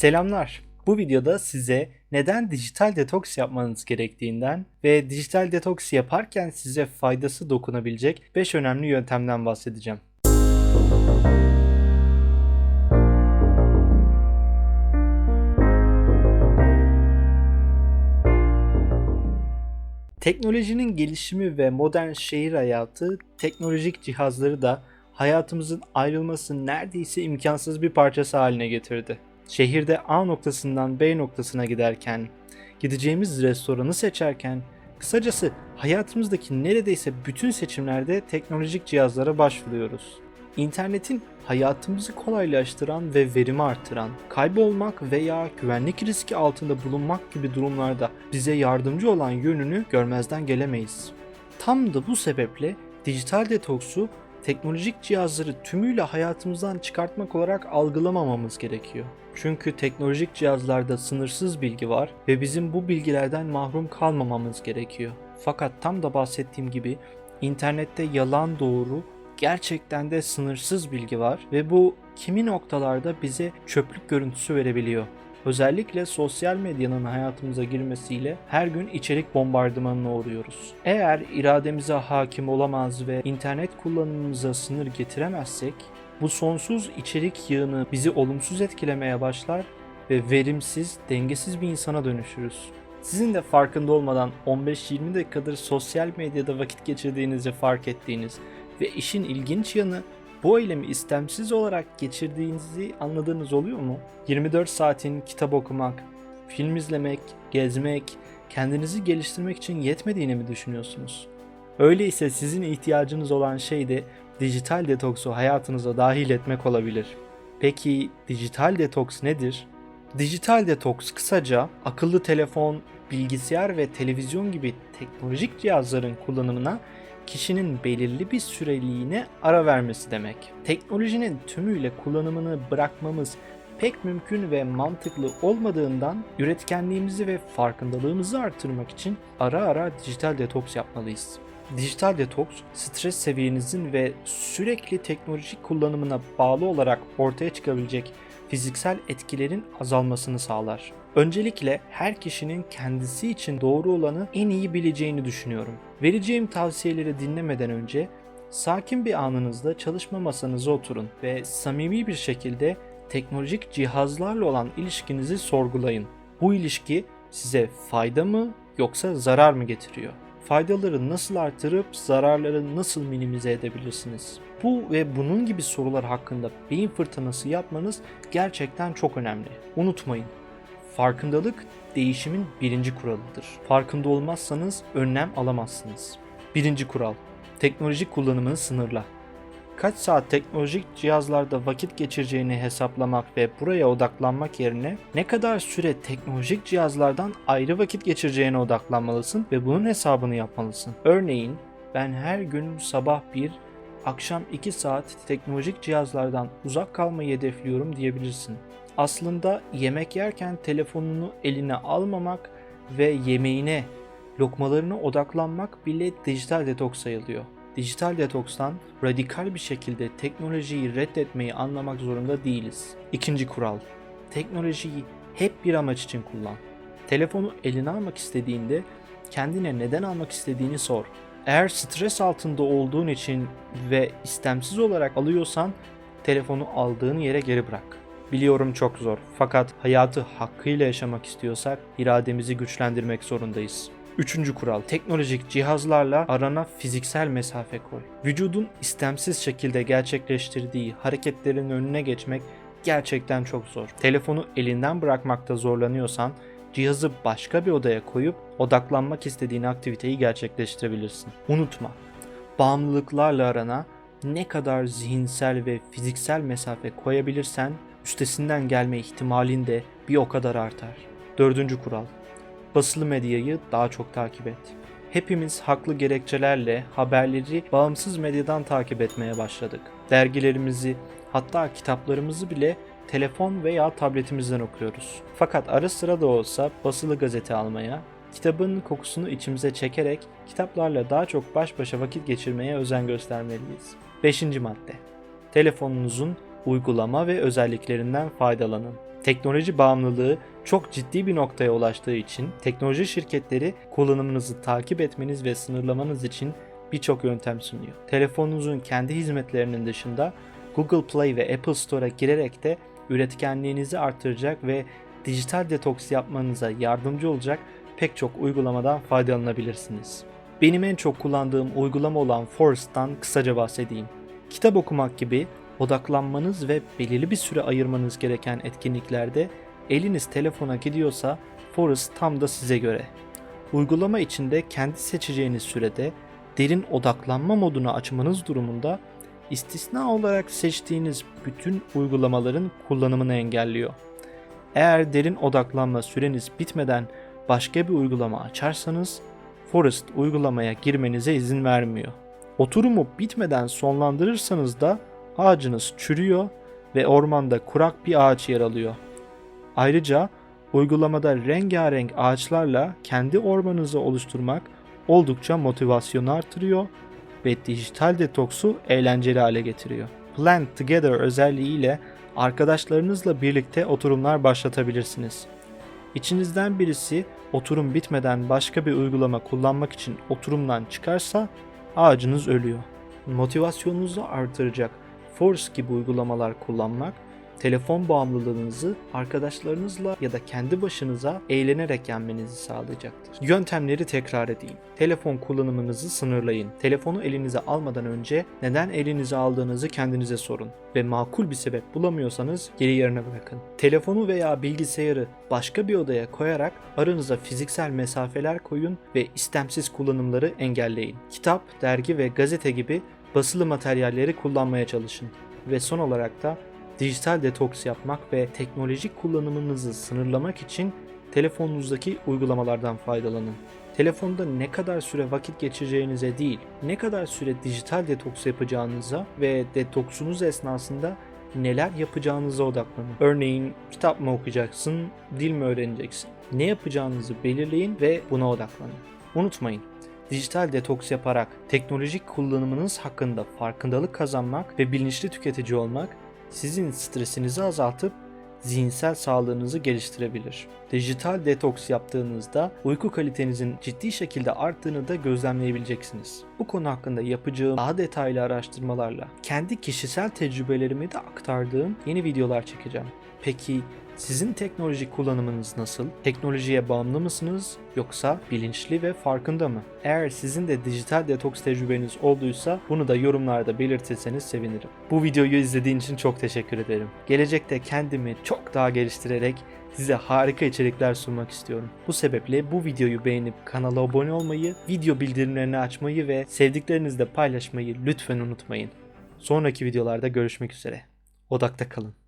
Selamlar. Bu videoda size neden dijital detoks yapmanız gerektiğinden ve dijital detoks yaparken size faydası dokunabilecek 5 önemli yöntemden bahsedeceğim. Teknolojinin gelişimi ve modern şehir hayatı teknolojik cihazları da hayatımızın ayrılması neredeyse imkansız bir parçası haline getirdi. Şehirde A noktasından B noktasına giderken, gideceğimiz restoranı seçerken, kısacası hayatımızdaki neredeyse bütün seçimlerde teknolojik cihazlara başvuruyoruz. İnternetin hayatımızı kolaylaştıran ve verimi artıran, kaybolmak veya güvenlik riski altında bulunmak gibi durumlarda bize yardımcı olan yönünü görmezden gelemeyiz. Tam da bu sebeple dijital detoksu teknolojik cihazları tümüyle hayatımızdan çıkartmak olarak algılamamamız gerekiyor. Çünkü teknolojik cihazlarda sınırsız bilgi var ve bizim bu bilgilerden mahrum kalmamamız gerekiyor. Fakat tam da bahsettiğim gibi internette yalan doğru gerçekten de sınırsız bilgi var ve bu kimi noktalarda bize çöplük görüntüsü verebiliyor. Özellikle sosyal medyanın hayatımıza girmesiyle her gün içerik bombardımanına uğruyoruz. Eğer irademize hakim olamaz ve internet kullanımımıza sınır getiremezsek, bu sonsuz içerik yığını bizi olumsuz etkilemeye başlar ve verimsiz, dengesiz bir insana dönüşürüz. Sizin de farkında olmadan 15-20 dakikadır sosyal medyada vakit geçirdiğinizi fark ettiğiniz ve işin ilginç yanı bu eylemi istemsiz olarak geçirdiğinizi anladığınız oluyor mu? 24 saatin kitap okumak, film izlemek, gezmek, kendinizi geliştirmek için yetmediğini mi düşünüyorsunuz? Öyleyse sizin ihtiyacınız olan şey de dijital detoksu hayatınıza dahil etmek olabilir. Peki dijital detoks nedir? Dijital detoks kısaca akıllı telefon, bilgisayar ve televizyon gibi teknolojik cihazların kullanımına kişinin belirli bir süreliğine ara vermesi demek. Teknolojinin tümüyle kullanımını bırakmamız pek mümkün ve mantıklı olmadığından üretkenliğimizi ve farkındalığımızı artırmak için ara ara dijital detoks yapmalıyız. Dijital detoks, stres seviyenizin ve sürekli teknolojik kullanımına bağlı olarak ortaya çıkabilecek fiziksel etkilerin azalmasını sağlar. Öncelikle her kişinin kendisi için doğru olanı en iyi bileceğini düşünüyorum. Vereceğim tavsiyeleri dinlemeden önce sakin bir anınızda çalışma masanıza oturun ve samimi bir şekilde teknolojik cihazlarla olan ilişkinizi sorgulayın. Bu ilişki size fayda mı yoksa zarar mı getiriyor? Faydaları nasıl artırıp zararları nasıl minimize edebilirsiniz? Bu ve bunun gibi sorular hakkında beyin fırtınası yapmanız gerçekten çok önemli. Unutmayın, farkındalık değişimin birinci kuralıdır. Farkında olmazsanız önlem alamazsınız. Birinci kural, teknolojik kullanımını sınırla. Kaç saat teknolojik cihazlarda vakit geçireceğini hesaplamak ve buraya odaklanmak yerine ne kadar süre teknolojik cihazlardan ayrı vakit geçireceğine odaklanmalısın ve bunun hesabını yapmalısın. Örneğin ben her gün sabah 1, akşam 2 saat teknolojik cihazlardan uzak kalmayı hedefliyorum diyebilirsin. Aslında yemek yerken telefonunu eline almamak ve yemeğine, lokmalarına odaklanmak bile dijital detoks sayılıyor. Dijital detokstan radikal bir şekilde teknolojiyi reddetmeyi anlamak zorunda değiliz. İkinci kural. Teknolojiyi hep bir amaç için kullan. Telefonu eline almak istediğinde kendine neden almak istediğini sor. Eğer stres altında olduğun için ve istemsiz olarak alıyorsan telefonu aldığın yere geri bırak. Biliyorum çok zor fakat hayatı hakkıyla yaşamak istiyorsak irademizi güçlendirmek zorundayız. Üçüncü kural, teknolojik cihazlarla arana fiziksel mesafe koy. Vücudun istemsiz şekilde gerçekleştirdiği hareketlerin önüne geçmek gerçekten çok zor. Telefonu elinden bırakmakta zorlanıyorsan cihazı başka bir odaya koyup odaklanmak istediğin aktiviteyi gerçekleştirebilirsin. Unutma, bağımlılıklarla arana ne kadar zihinsel ve fiziksel mesafe koyabilirsen üstesinden gelme ihtimalin de bir o kadar artar. Dördüncü kural, basılı medyayı daha çok takip et. Hepimiz haklı gerekçelerle haberleri bağımsız medyadan takip etmeye başladık. Dergilerimizi, hatta kitaplarımızı bile telefon veya tabletimizden okuyoruz. Fakat ara sıra da olsa basılı gazete almaya, kitabın kokusunu içimize çekerek kitaplarla daha çok baş başa vakit geçirmeye özen göstermeliyiz. 5. madde. Telefonunuzun uygulama ve özelliklerinden faydalanın. Teknoloji bağımlılığı çok ciddi bir noktaya ulaştığı için teknoloji şirketleri kullanımınızı takip etmeniz ve sınırlamanız için birçok yöntem sunuyor. Telefonunuzun kendi hizmetlerinin dışında Google Play ve Apple Store'a girerek de üretkenliğinizi artıracak ve dijital detoks yapmanıza yardımcı olacak pek çok uygulamadan faydalanabilirsiniz. Benim en çok kullandığım uygulama olan Forest'tan kısaca bahsedeyim. Kitap okumak gibi odaklanmanız ve belirli bir süre ayırmanız gereken etkinliklerde eliniz telefona gidiyorsa Forest tam da size göre. Uygulama içinde kendi seçeceğiniz sürede derin odaklanma modunu açmanız durumunda istisna olarak seçtiğiniz bütün uygulamaların kullanımını engelliyor. Eğer derin odaklanma süreniz bitmeden başka bir uygulama açarsanız Forest uygulamaya girmenize izin vermiyor. Oturumu bitmeden sonlandırırsanız da ağacınız çürüyor ve ormanda kurak bir ağaç yer alıyor. Ayrıca uygulamada rengarenk ağaçlarla kendi ormanınızı oluşturmak oldukça motivasyonu artırıyor ve dijital detoksu eğlenceli hale getiriyor. Plant Together özelliğiyle arkadaşlarınızla birlikte oturumlar başlatabilirsiniz. İçinizden birisi oturum bitmeden başka bir uygulama kullanmak için oturumdan çıkarsa ağacınız ölüyor. Motivasyonunuzu artıracak Force gibi uygulamalar kullanmak telefon bağımlılığınızı arkadaşlarınızla ya da kendi başınıza eğlenerek yenmenizi sağlayacaktır. Yöntemleri tekrar edeyim. Telefon kullanımınızı sınırlayın. Telefonu elinize almadan önce neden elinize aldığınızı kendinize sorun ve makul bir sebep bulamıyorsanız geri yerine bırakın. Telefonu veya bilgisayarı başka bir odaya koyarak aranıza fiziksel mesafeler koyun ve istemsiz kullanımları engelleyin. Kitap, dergi ve gazete gibi basılı materyalleri kullanmaya çalışın ve son olarak da dijital detoks yapmak ve teknolojik kullanımınızı sınırlamak için telefonunuzdaki uygulamalardan faydalanın. Telefonda ne kadar süre vakit geçireceğinize değil, ne kadar süre dijital detoks yapacağınıza ve detoksunuz esnasında neler yapacağınıza odaklanın. Örneğin kitap mı okuyacaksın, dil mi öğreneceksin? Ne yapacağınızı belirleyin ve buna odaklanın. Unutmayın, dijital detoks yaparak teknolojik kullanımınız hakkında farkındalık kazanmak ve bilinçli tüketici olmak sizin stresinizi azaltıp zihinsel sağlığınızı geliştirebilir. Dijital detoks yaptığınızda uyku kalitenizin ciddi şekilde arttığını da gözlemleyebileceksiniz. Bu konu hakkında yapacağım daha detaylı araştırmalarla kendi kişisel tecrübelerimi de aktardığım yeni videolar çekeceğim. Peki sizin teknolojik kullanımınız nasıl? Teknolojiye bağımlı mısınız yoksa bilinçli ve farkında mı? Eğer sizin de dijital detoks tecrübeniz olduysa bunu da yorumlarda belirtirseniz sevinirim. Bu videoyu izlediğin için çok teşekkür ederim. Gelecekte kendimi çok daha geliştirerek size harika içerikler sunmak istiyorum. Bu sebeple bu videoyu beğenip kanala abone olmayı, video bildirimlerini açmayı ve sevdiklerinizle paylaşmayı lütfen unutmayın. Sonraki videolarda görüşmek üzere. Odakta kalın.